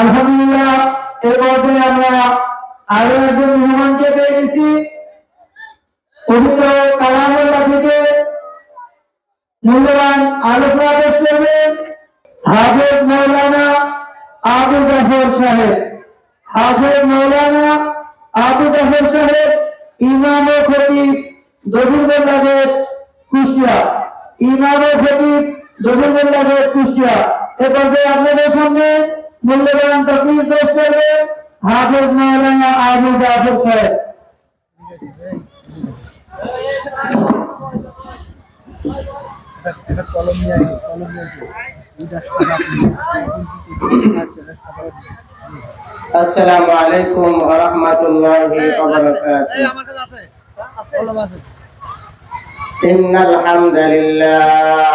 আলহামদুলিল্লাহ এর মধ্যে আমরা আরও একজন মেহমানকে পেয়ে গেছি। পবিত্র কালামুল্লাহ থেকে মূল্যবান আলোচনা পেশ করবেন হাফেজ মৌলানা আবু জাফর সাহেব। হাফেজ মৌলানা আবু জাফর সাহেব, ইমাম ও খতিব দবিরবন্দাজের কুষ্টিয়া। ইমাম ও খতিব দবিরবন্দাজের কুষ্টিয়া। এ পর্যায়ে আপনাদের সঙ্গে মূল্যবান তকলিফ পেশ করবে হাফেজ মৌলানা আবু জাফর সাহেব কলম নিয়ে কলম নিয়ে। আসসালামু আলাইকুম ওয়া রাহমাতুল্লাহি ওয়া বারাকাতুহু এই, আমার কাছে আছে। কলম আছে। ইন্নাল হামদালিল্লাহ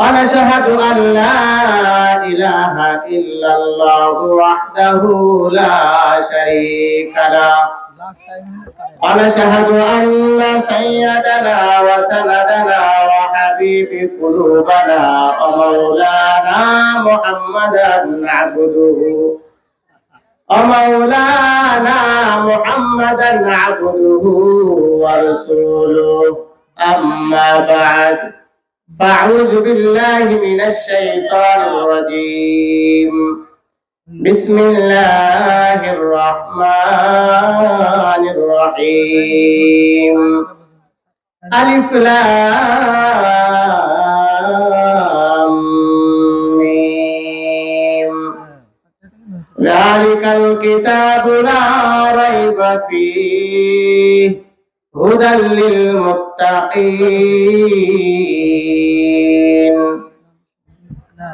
قال أشهد أن لا إله إلا الله وحده لا شريك له. قال أشهد أن سيدنا وسندنا وحبيب قلوبنا ومولانا محمدا عبده. ومولانا محمدا عبده ورسوله. أما بعد. فأعوذ بالله من الشيطان الرجيم. بسم الله الرحمن الرحيم. ألف ميم. ذلك الكتاب لا ريب فيه. هدى للمتقين.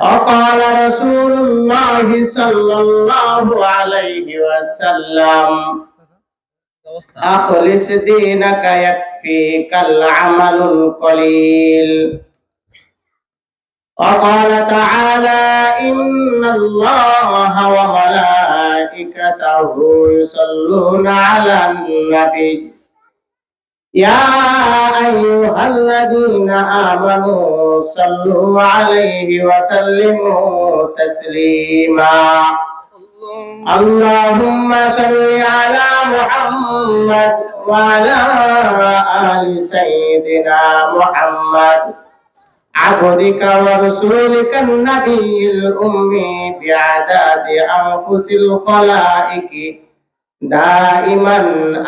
وقال رسول الله صلى الله عليه وسلم أخلص دينك يكفيك العمل القليل وقال تعالى إن الله وملائكته يصلون على النبي يا أيها الذين آمنوا صلوا عليه وسلموا تسليما اللهم صل على محمد وعلى آل سيدنا محمد عبدك ورسولك النبي الأمي بعداد أنفس الخلائق دائما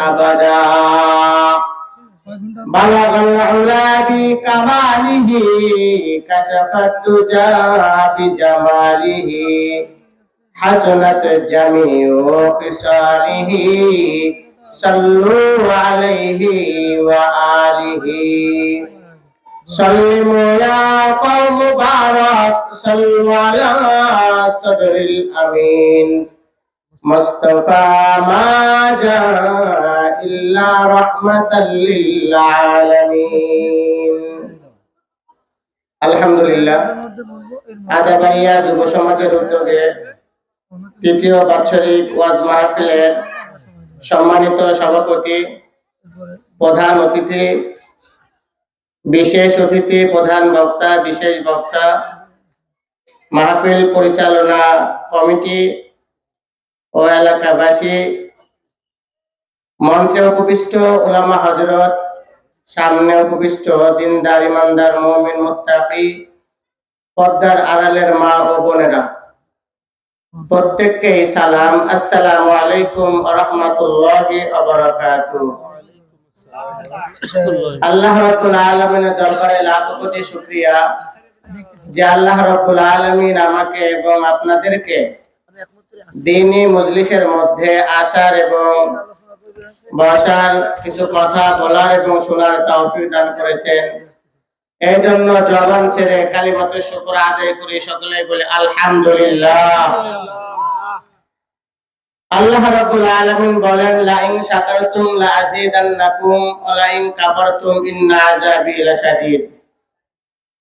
أبدا بلغ العلا بكماله كشف الدجى بجماله حسنت جميع خصاله صلوا عليه وآله سلموا يا قوم بارك صلوا على صدر الأمين مصطفى ما جاء إلا رحمة للعالمين الحمد لله এর মধ্যে বলবো, এর মধ্যে- আদাবাড়িয়া যুব সমাজের উদ্যোগে তৃতীয় বাৎসরিক ওয়াজ মাহফিলের সম্মানিত সভাপতি এরপরে প্রধান অতিথি বিশেষ অতিথি প্রধান বক্তা বিশেষ বক্তা মাহফিল পরিচালনা কমিটি ও এলাকাবাসী মঞ্চে উপবিষ্ট ওলামা হজরত সামনে উপবিষ্ট দিনদার, ইমানদার, মমিন, মুত্তাকি পদ্মার আড়ালের মা ও বোনেরা প্রত্যেককে সালাম, আসসালামু আলাইকুম রহমতুল্লাহি আল্লাহ রাব্বুল আলামিনের দরবারে লাখ কোটি শুকরিয়া যে আল্লাহ রাব্বুল আলামিন আমাকে এবং আপনাদেরকে। দিনী মজলিসের মধ্যে আসার এবং। বসার কিছু কথা বলার এবং শোনার তৌফিক দান করেছেন। এই জন্য জবান ছেড়ে কালিমাত শুকর আদায় করি সকলে বলে, আলহামদুলিল্লাহ। আল্লাহ রাব্বুল আলামিন বলেন লা ইন শাকারতুম লা আযীদান্নাকুম ওয়া লা ইন কাফারতুম ইন্না আযাবি লাশাদীদ।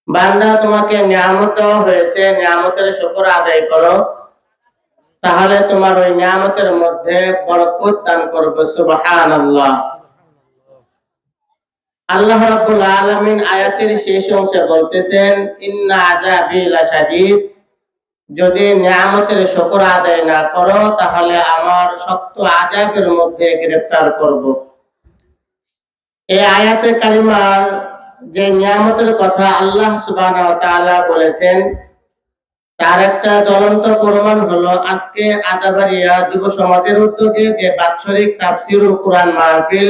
বান্দা, তোমাকে নিয়ামত হয়েছে, নিয়ামতের শুকর আদায় করো। তাহলে তোমার ওই নিয়ামতের মধ্যে বরকত দান করবে, সুবহানাল্লাহ। আল্লাহ রাব্বুল আলামিন আয়াতের শেষ অংশে বলতেছেন, ইন্না আযাবি লাশাদীদ। যদি নিয়ামতের শুকর আদায় না করো, তাহলে আমার শক্ত আজাবের মধ্যে গ্রেফতার করব। এই আয়াতে কালিমার যে নিয়ামতের কথা আল্লাহ সুবহানাহু ওয়া তাআলা বলেছেন তার একটা জ্বলন্ত প্রমাণ হলো আজকে আদাবাড়িয়া যুব সমাজের উদ্যোগে যে বাৎসরিক তাফসিরুল কোরআন মাহফিল,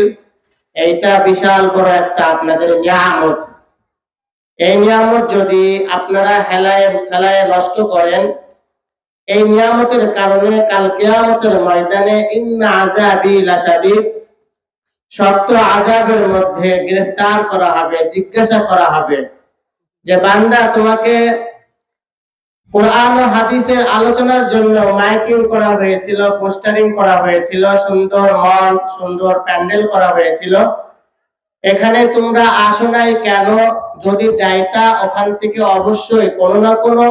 এইটা বিশাল বড় একটা আপনাদের নিয়ামত। এই নিয়ামত যদি আপনারা হেলায় ফেলায় নষ্ট করেন, এই নিয়ামতের কারণে কাল কিয়ামতের ময়দানে ইন্না আযাবি লাশাদীদ, শক্ত আযাবের মধ্যে গ্রেফতার করা হবে, জিজ্ঞাসা করা হবে যে, বান্দা, তোমাকে কোরআন ও হাদিসের আলোচনার জন্য মাইকিং করা হয়েছিল, পোস্টারিং করা হয়েছিল, সুন্দর মন সুন্দর প্যান্ডেল করা হয়েছিল। এখানে তোমরা আসো নাই কেন? যদি যাইতা, ওখান থেকে অবশ্যই কোনো না কোনো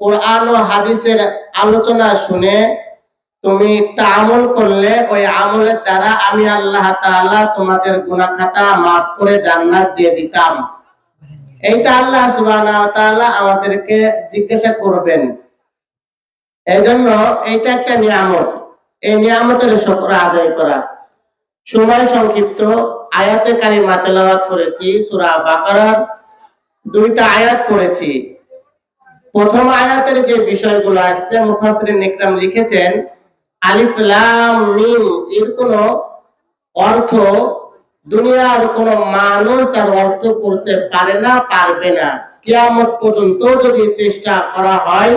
কোরআন ও হাদিসের আলোচনা শুনে তুমি একটা আমল করলে, ওই আমলের দ্বারা আমি আল্লাহ তাআলা তোমাদের গুনাহ মাফ করে জান্নাত দিয়ে দিতাম। এইটা আল্লাহ তাআলা আমাদেরকে জিজ্ঞাসা করবেন। এই জন্য এইটা একটা নিয়ামত। এই নিয়ামতের শুকর আদায় করা। সময় সংক্ষিপ্ত আয়াতে কারিমা তেলাওয়াত করেছি, সূরা বাকারার দুইটা আয়াত করেছি প্রথম আয়াতের যে বিষয়গুলো আসছে, মুফাসসিরিন ইকরাম লিখেছেন, আলিফ লাম মিম এর কোনো অর্থ দুনিয়ার কোন মানুষ তার অর্থ করতে পারে না, পারবে না। কিয়ামত পর্যন্ত যদি চেষ্টা করা হয়,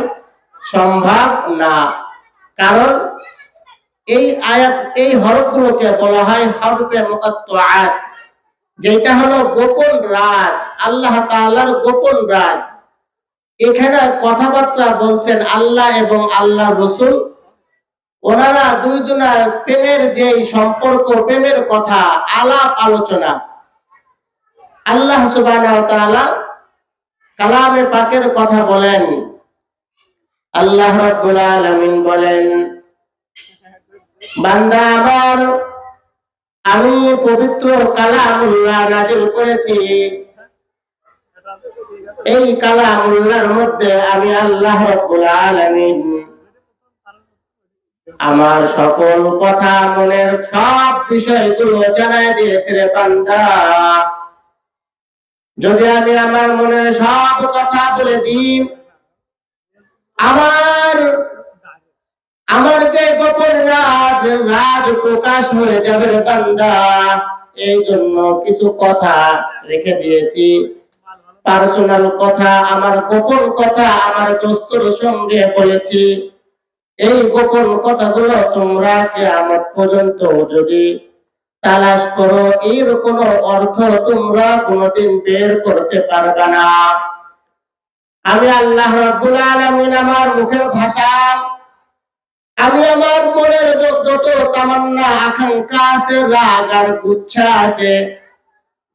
সম্ভব না। কারণ এই আয়াত, এই হরফগুলোকে বলা হয় হরফে মুকাত্তাআত যেটা হলো গোপন রাজ, আল্লাহ তাআলার গোপন রাজ। এখানে কথাবার্তা বলছেন আল্লাহ এবং আল্লাহ রসুল। ওনারা দুইজনের প্রেমের যে সম্পর্ক, প্রেমের কথা, আলাপ আলোচনা, আল্লাহ তাআলা কালামে পাকের কথা বলেন। আল্লাহ রাব্বুল আলামিন বলেন, বান্দা আমার, আমি পবিত্র কালামুল্লাহ নাজিল করেছি। এই কালামুল্লাহর মধ্যে আমি আল্লাহ রাব্বুল আলামিন আমার সকল কথা মনের সব বিষয়গুলো জানাই দিয়েছে রে বান্দা। যদি আমি আমার মনের সব কথা বলে দিই, আমার আমার যে গোপন রাজ রাজ প্রকাশ হয়ে যাবে রে বান্দা। এই জন্য কিছু কথা রেখে দিয়েছি। পার্সোনাল কথা, আমার গোপন কথা, আমার দোস্তর সঙ্গে বলেছি। এই গোপন কথাগুলো তোমরা কিয়ামত পর্যন্ত যদি তালাশ করো, এর কোনো অর্থ তোমরা কোনোদিন বের করতে পারবে না। আমি আল্লাহ রাব্বুল আলামিন আমার মুখের ভাষা, আমি আমার মনের যত তামান্না, আকাঙ্ক্ষা আছে, রাগ আর গুচ্ছা আছে,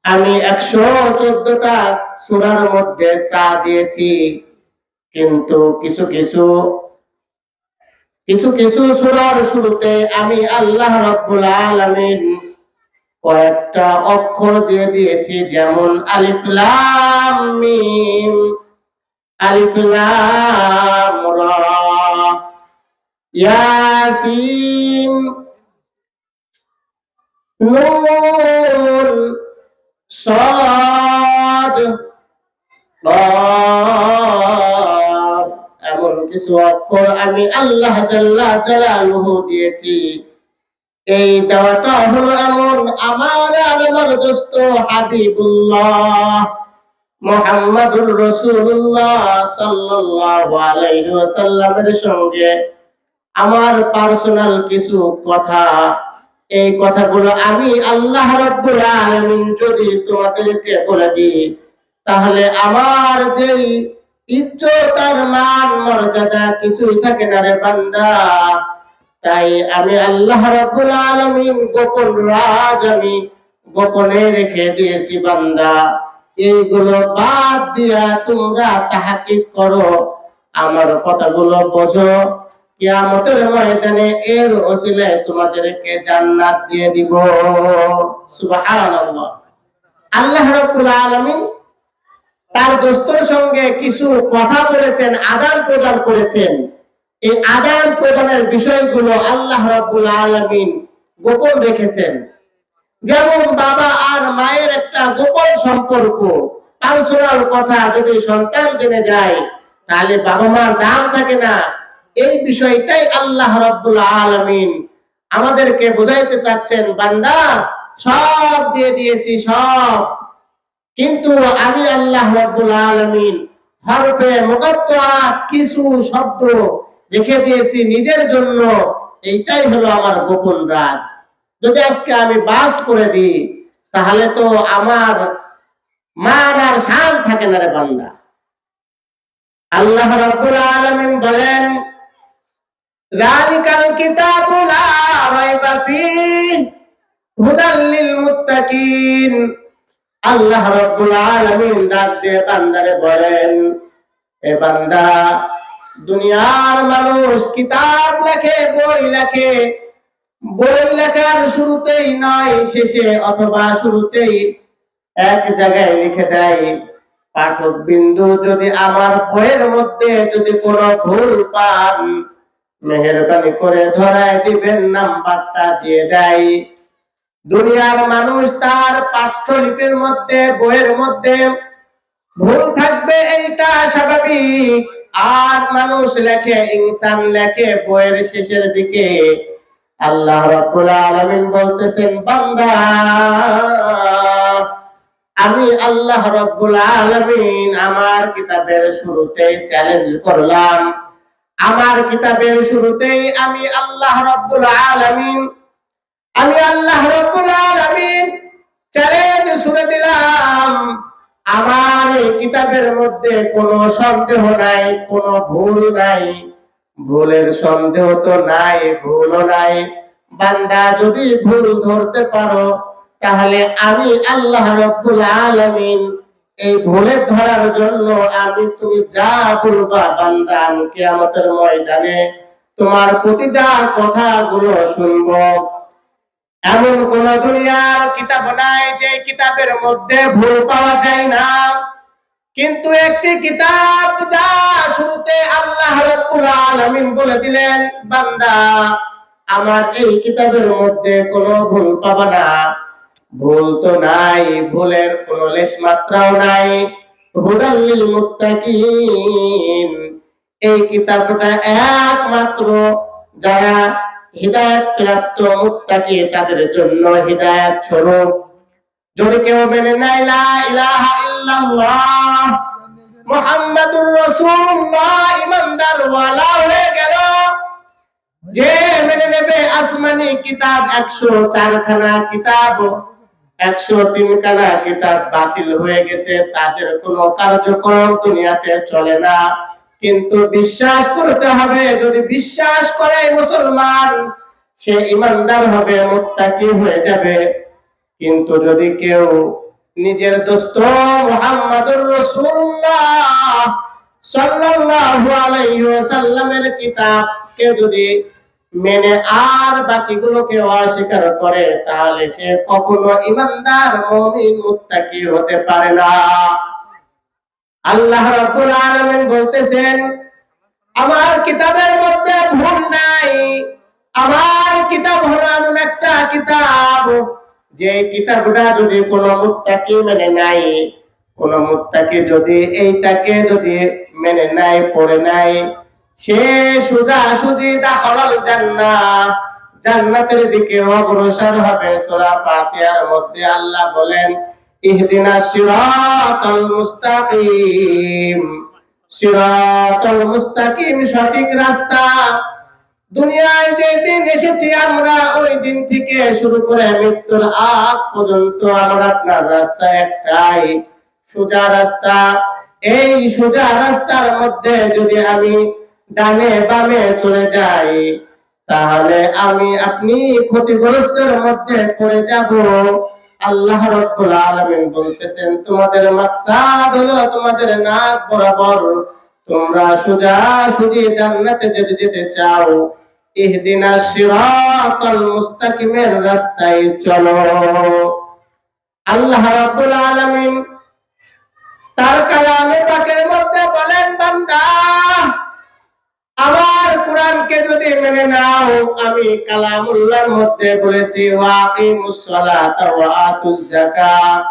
আমি একশো চোদ্দটা সূরার মধ্যে তা দিয়েছি। কিন্তু কিছু কিছু কিছু কিছু সূরার শুরুতে আমি আল্লাহ রাব্বুল আলামিন কয়েকটা অক্ষর দিয়ে দিয়েছি, যেমন আলিফ লাম মিম, আলিফ লাম রা, ইয়াসিন, নুন সাদ কিছু অক্ষর আমি আল্লাহ দিয়েছি। এই দেওয়াটা হলো এমন আমার আর আমার দোস্ত হাবিবুল্লাহ মোহাম্মদুর রসুল্লাহ সঙ্গে। আমার পার্সোনাল কিছু কথা, এই কথাগুলো আমি আল্লাহ রাব্বুল আলামিন যদি তোমাদেরকে বলে দিই, তাহলে আমার যেই ইজ্জত মান মর্যাদা কিছুই থাকে না রে বান্দা। তাই আমি আল্লাহ রাব্বুল আলামিন গোপন রাজ আমি গোপনে রেখে দিয়েছি বান্দা। এইগুলো বাদ দিয়া তোমরা তাহাকিক করো। আমার কথাগুলো বোঝো। কিয়ামতের ময়দানে এর ওসিলায় তোমাদেরকে জান্নাত দিয়ে দিব। সুবহানাল্লাহ। আল্লাহ রাব্বুল আলামিন তার দোস্তর সঙ্গে কিছু কথা বলেছেন, আদান প্রদান করেছেন। এই আদান প্রদানের বিষয়গুলো আল্লাহ রাব্বুল আলামিন গোপন রেখেছেন। যেমন বাবা আর মায়ের একটা গোপন সম্পর্ক পার্সোনাল কথা যদি সন্তান জেনে যায়, তাহলে বাবা মার দাম থাকে না। এই বিষয়টাই আল্লাহ রাব্বুল আলামিন আমাদেরকে বোঝাইতে চাচ্ছেন, বান্দা, সব দিয়ে দিয়েছি, সব। কিন্তু আমি আল্লাহ রাব্বুল হরফে কিছু শব্দ রেখে দিয়েছি নিজের জন্য। এইটাই হলো আমার গোপন রাজ। যদি আজকে আমি বাস্ট করে দিই, তাহলে তো আমার মান আর শান থাকে না রে বান্দা। আল্লাহ আলামিন বলেন, যালিকাল লা রাইবা হুদাল লিল মুত্তাকিন। আল্লাহ রাব্বুল আলামিন ডাক দিয়ে বান্দারে বলেন, এ বান্দা, দুনিয়ার মানুষ কিতাব লেখে, বই লেখে বই লেখার শুরুতেই নয়, শেষে অথবা শুরুতেই এক জায়গায় লিখে দেয়। পাঠক বিন্দু যদি আমার বইয়ের মধ্যে যদি কোনো ভুল পান, মেহেরবানি করে ধরায় দিবেন, নাম্বারটা দিয়ে দেয়। দুনিয়ার মানুষ তার পাঠ্যলিপির মধ্যে, বইয়ের মধ্যে ভুল থাকবে, এইটা স্বাভাবিক। আর মানুষ লেখে, ইনসান লেখে, বইয়ের শেষের দিকে আল্লাহ রাব্বুল আলামিন বলতেছেন, বান্দা, আমি আল্লাহ রাব্বুল আলামিন আমার কিতাবের শুরুতে চ্যালেঞ্জ করলাম। আমার কিতাবের শুরুতেই আমি আল্লাহ রাব্বুল আলামিন আমি আল্লাহ রাব্বুল আলামিন চ্যালেঞ্জ শুনে দিলাম। আমার এই কিতাবের মধ্যে কোনো সন্দেহ নাই, কোনো ভুল নাই। ভুলের সন্দেহ তো নাই, ভুলও নাই। বান্দা যদি ভুল ধরতে পারো, তাহলে আমি আল্লাহ রাব্বুল আলামিন এই ভুলের ধরার জন্য আমি তুমি যা বলবা বান্দা, আমি কিয়ামতের ময়দানে তোমার প্রতিটা কথাগুলো শুনব। এমন কোন দুনিয়ার কিতাব নাই যে কিতাবের মধ্যে ভুল পাওয়া যায় না। কিন্তু একটি কিতাব যা শুরুতে আল্লাহ রাব্বুল আলামিন বলে দিলেন, বান্দা, আমার এই কিতাবের মধ্যে কোনো ভুল পাবা না। ভুল তো নাই, ভুলের কোনো লেশ মাত্রাও নাই। হুদাল্লিল মুত্তাকিন। এই কিতাবটা একমাত্র যারা হৃদায়ত প্রাপ্ত মুত্তাকি তাদের জন্য হৃদায়ত স্বরূপ। যদি কেউ মেনে নেয়, লা ইলাহা ইল্লাল্লাহ, মুহাম্মাদুর রাসূলুল্লাহ ওয়ালা হয়ে গেল। যে মেনে নেবে আসমানি কিতাব, একশো চারখানা কিতাব, একশো তিনখানা কিতাব বাতিল হয়ে গেছে, তাদের কোনো কার্যক্রম দুনিয়াতে চলে না। কিন্তু বিশ্বাস করতে হবে, যদি বিশ্বাস করে মুসলমান, সে ইমানদার হবে, মুত্তাকি হয়ে যাবে। কিন্তু যদি কেউ নিজের দোস্ত মুহাম্মাদুর রাসূলুল্লাহ সাল্লাল্লাহু আলাইহি ওয়াসাল্লামের কিতাবকে যদি মেনে আর বাকিগুলোকে অস্বীকার করে, তাহলে সে কখনো ইমানদার, মুমিন, মুত্তাকি হতে পারে না। আল্লাহ রাব্বুল আলামিন বলতেছেন, আমার কিতাবের মধ্যে ভুল নাই। আমার কিতাব হলো এমন একটা কিতাব, যে কিতাবটা যদি কোনো মুত্তাকি মেনে নাই, কোন মুত্তাকি যদি এইটাকে যদি মেনে নাই, পড়ে নাই, সে সোজা সুজি দাখলাল জান্নাত। জান্নাতের দিকে অগ্রসর হবে সূরা ফাতিহার মধ্যে আল্লাহ বলেন ইহদিনাস সিরাতাল মুস্তাকিম। সিরাতাল মুস্তাকিম সঠিক রাস্তা। দুনিয়ায় যে দিন এসেছি আমরা, ওই দিন থেকে শুরু করে মৃত্যুর আগ পর্যন্ত আপনার রাস্তা একটাই, সোজা রাস্তা। এই সোজা রাস্তার মধ্যে যদি আমি ডানে বামে চলে যাই, তাহলে আমি আপনি ক্ষতিগ্রস্তের মধ্যে পড়ে যাব। আল্লাহ রাব্বুল আলামিন বলতেছেন, তোমাদের মাকসাদ হলো তোমাদের নাক বরাবর। তোমরা সোজা সুজি জান্নাতে যদি যেতে চাও ইহদিনা সিরাতাল মুস্তাকিমের রাস্তায় চলো। আল্লাহ রাব্বুল আলামিন তার কালামে পাকের মধ্যে বলেন, বান্দা আমার কোরআনকে যদি মেনে নাও, আমি কালামুল্লাহর মধ্যে বলেছি, ওয়াকিমুস সালাতা ওয়া আতুজ যাকাত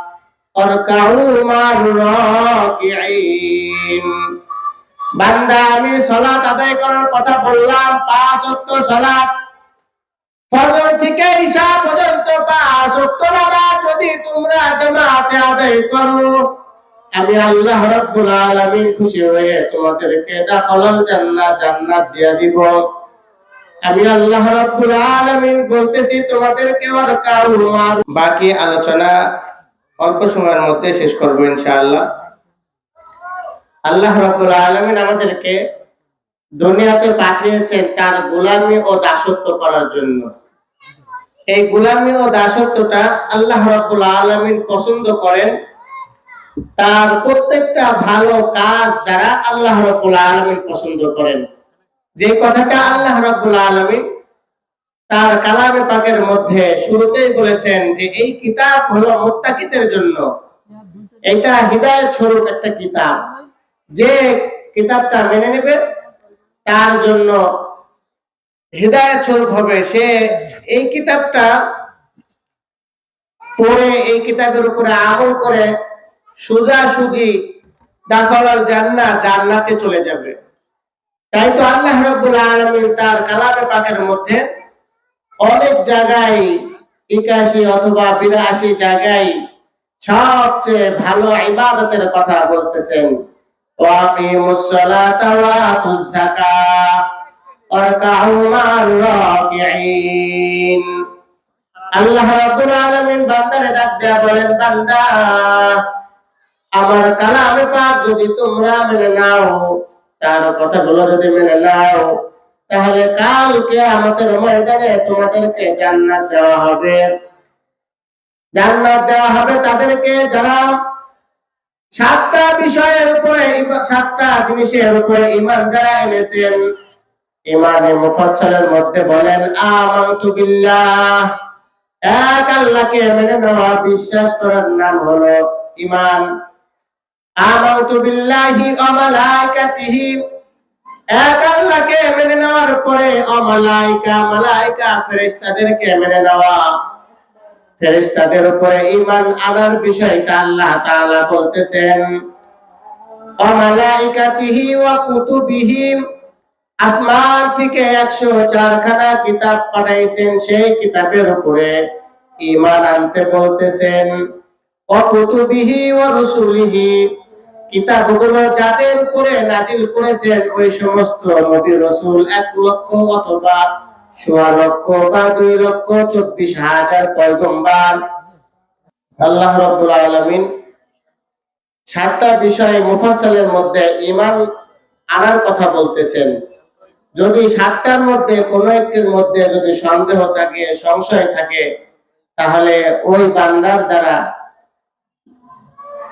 বান্দা, আমি সালাত আদায় করার কথা বললাম, পাঁচ ওয়াক্ত সালাত। ফজর থেকে ঈশা পর্যন্ত পাঁচ ওয়াক্ত নামাজ যদি তোমরা জামাতে আদায় করো আমি আল্লাহ রাব্বুল আলামিন খুশি হয়ে তোমাদেরকে দাখালাল জান্নাত জান্নাত দিয়া দিব। আমি আল্লাহ রাব্বুল আলামিন বলতেছি, তোমাদেরকে আর কাউর মার বাকি আলোচনা অল্প সময়ের মধ্যে শেষ করব ইনশাআল্লাহ। আল্লাহ রাব্বুল আলামিন আমাদেরকে দুনিয়াতে পাঠিয়েছেন তার গোলামি ও দাসত্ব করার জন্য। এই গোলামি ও দাসত্বটা আল্লাহ রাব্বুল আলামিন পছন্দ করেন। তার প্রত্যেকটা ভালো কাজ দ্বারা আল্লাহ রব্বুল আলমিন পছন্দ করেন। যে কথাটা আল্লাহ রব্বুল আলমিন তার কালামে পাকের মধ্যে শুরুতেই বলেছেন যে, এই কিতাব হলো মুত্তাকিদের জন্য। এটা হৃদায়ত স্বরূপ একটা কিতাব। যে কিতাবটা মেনে নেবে, তার জন্য হৃদায়ত স্বরূপ হবে। সে এই কিতাবটা পড়ে, এই কিতাবের উপরে আমল করে সোজা সুজি দাখলাল জান্নাত জান্নাতে চলে যাবে। তাই তো আল্লাহ রাব্বুল আলামিন তার কালামে পাকের মধ্যে অনেক জায়গায় একাশি অথবা বিরাশি জায়গায় সবচেয়ে ভালো ইবাদতের কথা বলতেছেন। আল্লাহ রাব্বুল আলামিন বান্দারে ডাক দেয়া বলেন, বান্দা আমার কালামে পাক যদি তোমরা মেনে নাও, তার কথাগুলো যদি মেনে নাও, তাহলে কালকে আমাদের ময়দানে তোমাদেরকে জান্নাত দেওয়া হবে। জান্নাত দেওয়া হবে তাদেরকে যারা সাতটা বিষয়ের উপরে সাতটা জিনিসের উপরে ইমান যারা এনেছেন, ইমানে মুফাসসালের মধ্যে বলেন, আমানতু বিল্লাহ। এক আল্লাহকে মেনে নেওয়া, বিশ্বাস করার নাম হলো ইমান। আমানতু বিল্লাহি ওয়া এক আল্লাহকে মেনে নেওয়ার পরে অমালাইকা, মালাইকা ফেরেশতাদেরকে মেনে নেওয়া। ফেরেশতাদের উপরে ঈমান আনার বিষয়টা আল্লাহ তাআলা বলতেছেন, অমালাইকাতিহি ওয়া কুতুবিহি। আসমান থেকে একশো চারখানা কিতাব পাঠাইছেন, সেই কিতাবের উপরে ঈমান আনতে বলতেছেন অকুতুবিহি ও রসুলিহি। কিতাবগুলো যাদের উপরে নাজিল করেছেন ওই সমস্ত নবী রসুল এক লক্ষ অথবা সোয়া লক্ষ বা দুই লক্ষ চব্বিশ হাজার পয়গম্বার। আল্লাহ রব্বুল আলমিন সাতটা বিষয় মুফাসসালের মধ্যে ইমান আনার কথা বলতেছেন। যদি সাতটার মধ্যে কোনো একটির মধ্যে যদি সন্দেহ থাকে, সংশয় থাকে, তাহলে ওই বান্দার দ্বারা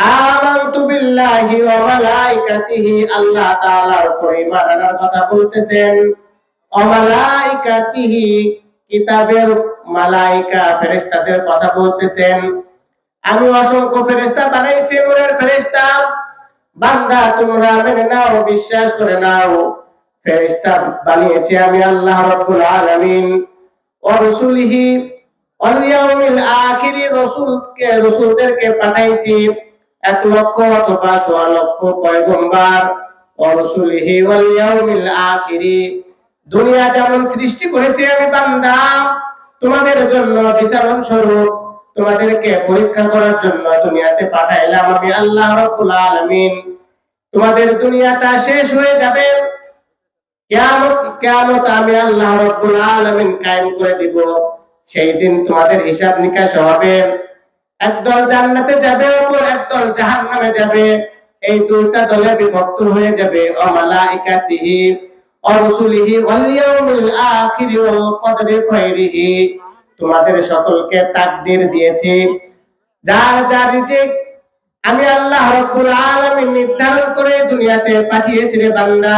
আমানতু বিল্লাহি ওয়া মালাইকাতিহি, আল্লাহ তাআলার কথা বলতেছেন। মালাইকাতিহি, কিতাবের মালাইকা ফেরেশতাদের কথা বলতেছেন। আমি অসংখ্য ফেরেশতা বানাইছি, নূরের ফেরেশতা। বান্দা, তোমরা মেনে নাও, বিশ্বাস করে নাও। ফেরেশতা বানিয়েছি আমি আল্লাহ রাব্বুল আলামিন। ওয়া রাসূলিহি, ওয়াল ইয়াউমিল আখিরি, রাসূলকে, রাসূলদেরকে পাঠাইছি। এক লক্ষ অথবা সোয়া লক্ষ পয়গম্বর ওয়া রাসূলিহি ওয়াল ইয়াউমিল আখিরি। দুনিয়া যেমন সৃষ্টি আমি বান্দা, তোমাদের জন্য বিচারণ স্বরূপ তোমাদেরকে পরীক্ষা করার জন্য দুনিয়াতে পাঠাইলাম আমি আল্লাহ আলামিন। তোমাদের দুনিয়াটা শেষ হয়ে যাবে। কিয়ামত আমি আল্লাহ রব্বুল আলামিন কায়েম করে দিব। সেই দিন তোমাদের হিসাব নিকাশ হবে। একদল জান্নাতে যাবে, অপর একদল জাহান্নামে যাবে। এই দুইটা দলে বিভক্ত হয়ে যাবে। ও মালাইকাতিহি ও রসুলিহি ওয়াল আখিরি ওয়াল খাইরিহি তোমাদের সকলকে তাকদীর দিয়েছি। যার যার রিজিক আমি আল্লাহ রব্বুল আলামিন নির্ধারণ করে দুনিয়াতে পাঠিয়েছি রে বান্দা,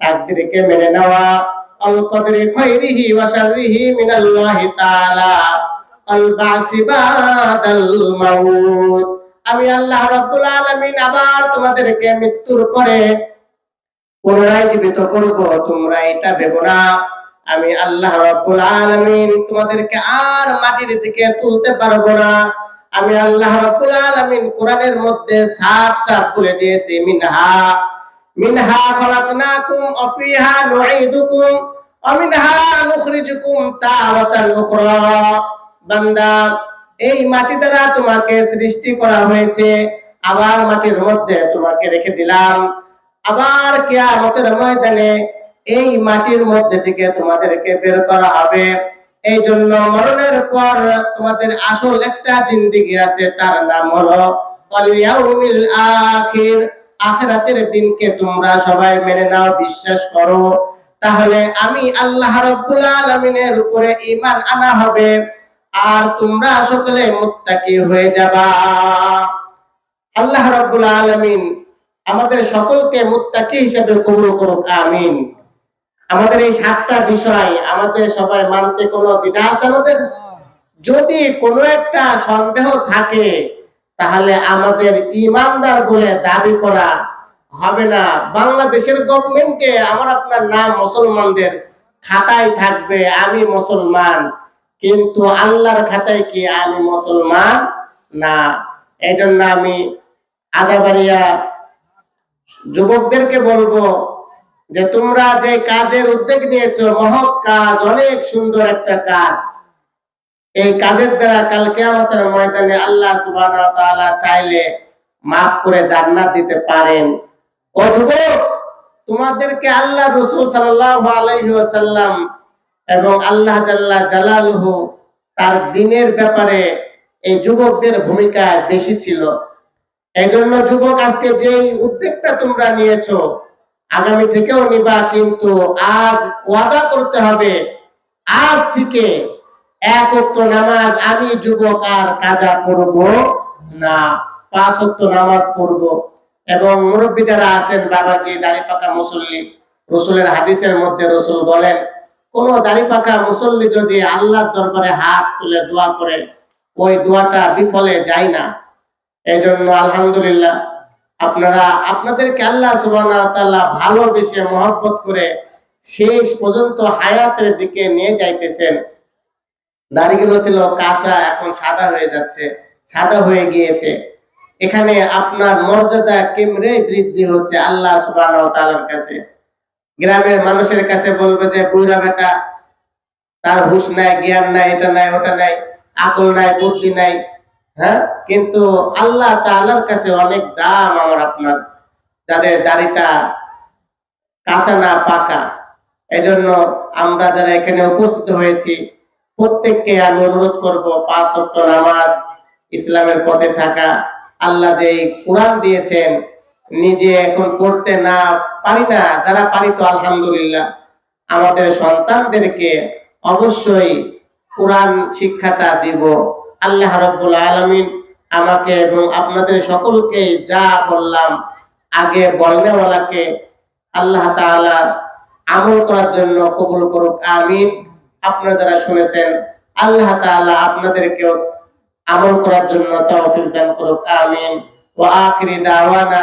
তাকদীরকে মেনে নেওয়া। আল কদরি খাইরিহি ওয়া শাররিহি মিনাল্লাহি তাআলা। আমি আল্লাহ রাব্বুল আলামিন আবার তোমাদেরকে মৃত্যুর পরে পুনরায় জীবিত করব, তোমরা এটা ভেবো না। আমি আল্লাহ রাব্বুল আলামিন তোমাদেরকে আর মাটির থেকে তুলতে পারব না। আমি আল্লাহ রাব্বুল আলামিন কোরআনের মধ্যে সাফ সাফ বলে দিয়েছি, মিনহা। মিনহা খলাকনাকুম ওয়া ফিহা নুঈদুকুম, ওয়া মিনহা নুখরিজুকুম তারাতান উখরা। বান্দা, এই মাটি দ্বারা তোমাকে সৃষ্টি করা হয়েছে, আবার মাটির মধ্যে তোমাকে রেখে দিলাম। আবার কিয়ামতের ময়দানে এই মাটির মধ্যে থেকে তোমাদেরকে বের করা হবে। এই জন্য মরণের পর তোমাদের আসল একটা জিন্দিগি আছে, তার নাম হলো আখির। আখিরাতের দিনকে তোমরা সবাই মেনে নাও, বিশ্বাস করো। তাহলে আমি আল্লাহ রাব্বুল আলামিনের উপরে ইমান আনা হবে। আর তোমরা সকলে মুত্তাকি হয়ে যাবা। আল্লাহ রাব্বুল আলামিন আমাদের সকলকে মুত্তাকি হিসেবে কবুল করুক, আমিন। আমাদের এই সাতটা বিষয় আমাদের সবাই মানতে কোনো দ্বিধা আছে আমাদের? যদি কোনো একটা সন্দেহ থাকে, তাহলে আমাদের ইমানদার বলে দাবি করা হবে না। বাংলাদেশের গভর্নমেন্টে আমার আপনার নাম মুসলমানদের খাতায় থাকবে, আমি মুসলমান। কিন্তু আল্লাহর খাতায় কি আমি মুসলমান? না। এই জন্য আমি আদাবাড়িয়া যুবকদেরকে বলব যে তোমরা যে কাজের উদ্যোগ নিয়েছো, মহৎ কাজ, অনেক সুন্দর একটা কাজ। এই কাজের দ্বারা কালকে আমাদের ময়দানে আল্লাহ চাইলে মাফ করে জান্নাত দিতে পারেন। ও যুবক, তোমাদেরকে আল্লাহ রাসূল সাল্লাল্লাহু আলাইহি ওয়াসাল্লাম এবং আল্লাহ জাল্লা জালালুহু তার দিনের ব্যাপারে এই যুবকদের ভূমিকা বেশি ছিল। এই জন্য যুবক আজকে যে উদ্যোগটা তোমরা নিয়েছো, আগামী থেকেও নিবা, কিন্তু আজ ওয়াদা করতে হবে, আজ থেকে এক অক্ত নামাজ আমি যুবক আর কাজা করব না, পাঁচ অক্ত নামাজ পড়ব। এবং মুরব্বী যারা আছেন, বাবাজি দাড়ি পাকা মুসল্লি, রসুলের হাদিসের মধ্যে রসুল বলেন কোন দাড়ি পাকা মুসল্লি যদি আল্লাহর দরবারে হাত তুলে দোয়া করে, ওই দোয়াটা বিফলে যায় না। এই জন্য আলহামদুলিল্লাহ, আপনারা, আপনাদেরকে আল্লাহ তাআলা ভালোবেসে মহব্বত করে শেষ পর্যন্ত হায়াতের দিকে নিয়ে যাইতেছেন। দাড়িগুলো ছিল কাঁচা, এখন সাদা হয়ে যাচ্ছে, সাদা হয়ে গিয়েছে। এখানে আপনার মর্যাদা কেমরে বৃদ্ধি হচ্ছে আল্লাহ ওয়া কাছে? গ্রামের মানুষের কাছে বলবে যে বুড়া বেটা, তার হুশ নাই, জ্ঞান নাই, এটা নাই, ওটা নাই, আকল নাই, বুদ্ধি নাই। হ্যাঁ? কিন্তু আল্লাহ তাআলার কাছে অনেক দাম আমার আপনার, যাদের দাড়িটা কাঁচা না পাকা। এজন্য আমরা যারা এখানে উপস্থিত হয়েছি, প্রত্যেককে আমি অনুরোধ করব, পাঁচ ওয়াক্ত নামাজ ইসলামের পথে থাকা। আল্লাহ যে কোরআন দিয়েছেন নিজে এখন পড়তে না পারি না, যারা পারি তো আলহামদুলিল্লাহ। আমাদের সন্তানদেরকে অবশ্যই কোরআন শিক্ষাটা দিব। আল্লাহ রব্বুল আলামিন আমাকে এবং আপনাদের সকলকে যা বললাম আগে বলনেওয়ালাকে আল্লাহ তাআলা আমল করার জন্য কবুল করুক, আমিন। আপনারা যারা শুনেছেন, আল্লাহ তাআলা আপনাদেরকেও আমল করার জন্য তৌফিক দান করুক, আমিন। ওয়া আখিরি দাওয়ানা